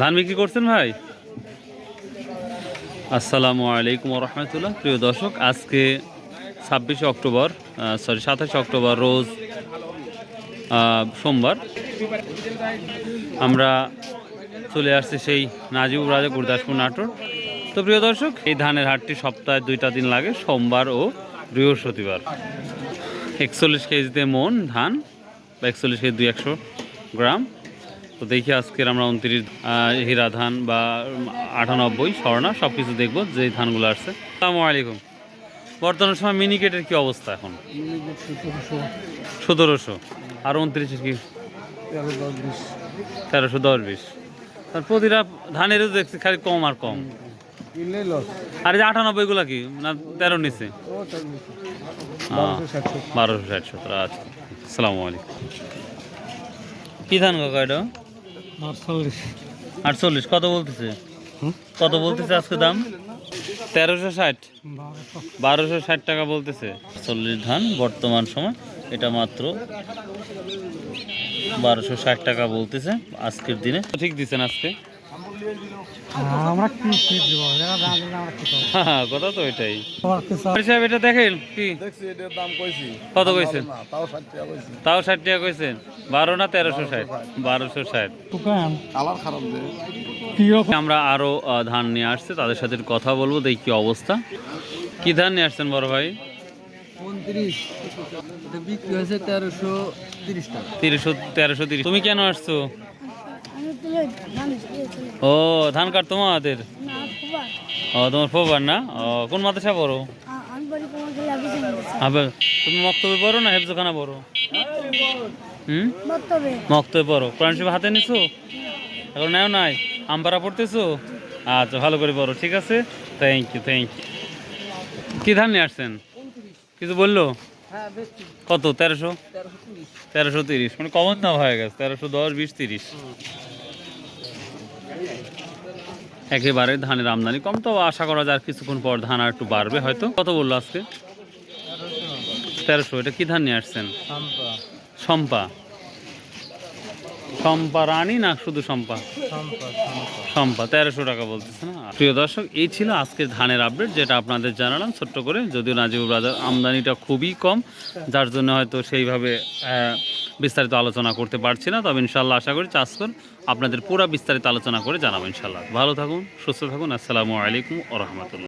ধান বিক্রি করছেন ভাই? আসসালামু আলাইকুম রহমতুল্লাহ। প্রিয় দর্শক, আজকে ছাব্বিশে অক্টোবর সরি সাতাশে অক্টোবর রোজ সোমবার। আমরা চলে আসছি সেই নাজিবুর রাজা গুরদাসপুর নাটোর। তো প্রিয় দর্শক, এই ধানের হাটটি সপ্তাহে দুইটা দিন লাগে, সোমবার ও বৃহস্পতিবার। একচল্লিশ কেজিতে মন ধান বা একচল্লিশ কেজি দুই একশো গ্রাম। তো দেখি আজকের আমরা উনত্রিশ হীরা ধান বা আটানব্বই স্বর্ণা সব কিছু দেখব যে ধানগুলো আসছে। আসসালামু আলাইকুম। বর্তমান সময় মিনিকেটের কি অবস্থা এখন? সতেরোশো। আর উনত্রিশের কি? তেরোশো দশ বিশ। আর প্রতিটা ধানেরও দেখছি খালি কম আর কম। আর যে আটানব্বই গুলা কি? না তেরো নিচে বারোশো ষাট সত্তর। আচ্ছা। আসসালামু আলাইকুম। কি ধান কাকা এটা আটচল্লিশ। কত বলতেছে? কত বলতেছে আজকে দাম? তেরোশো ষাট। বারোশো ষাট টাকা বলতেছে। চল্লিশ ধান বর্তমান সময় এটা মাত্র বারোশো ষাট টাকা বলতেছে আজকের দিনে। ঠিক দিচ্ছেন আজকে? আমরা কি কি দিব? এরা জানি না আমরা কি করব? হ্যাঁ কথা তো এটাই তোমার সাহেব এটা দেখেন কি? দেখছি এটার দাম কইছি। কত কইছেন? তাও ষাট টাকা কইছি। তাও ষাট টাকা কইছেন? বারো না তেরোশো ষাট? বারোশো ষাট। দোকান কালার খারাপ যে। আমরা আরও ধান নিয়ে আসছে তাদের সাথে কথা বলব দেখি কি অবস্থা। কি ধান নিয়ে আসছেন বড় ভাই? তেরোশো তিরিশ। তুমি কেন আসছো? ও, ধান কাট তোমাদের? ও, তোমার ফোবার না? ও, কোন মাদ্রাসা পড়ো? তুমি মক্তবে পড়ো না হেফজখানা পড়ো? হুম? মক্তবে পড়ো। কোরআন শরীফ হাতে নিছো? এখন নেও নাই? আমপারা পড়তেছো? আচ্ছা ভালো করে পড়ো, ঠিক আছে? থ্যাংক ইউ থ্যাংক ইউ কি ধান নিয়ে আসছেন? কিছু বলল? কত? তিরিশ? তেরোশো তিরিশ। মানে কমন দাম হয়ে গেছে। তেরোশো দশ, বিশ, তিরিশ। একেবারে ধানের আমদানি কম তো আশা করা যায় কিছুক্ষণ পর ধান আর একটু বাড়বে হয়তো। কত বলল আজকে? তেরোশো এটা কি ধান নিয়ে আসছেন? শম্পা শম্পা রানী না শুধু শম্পা শাম্পা শম্পা তেরোশো টাকা বলতেছে না? প্রিয় দর্শক এই ছিল আজকের ধানের আপডেট যেটা আপনাদের জানালাম ছোট্ট করে। যদিও নাজিবুর বাজার আমদানিটা খুবই কম যার জন্য হয়তো সেইভাবে আহ, বিস্তারিত আলোচনা করতে পারছি না, তবে ইনশাল্লাহ আশা করি চাষ কর আপনাদের পুরা বিস্তারিত আলোচনা করে জানাব ইনশাল্লাহ ভালো থাকুন, সুস্থ থাকুন, আসসালামু আলাইকুম রহমতুল্লাহ।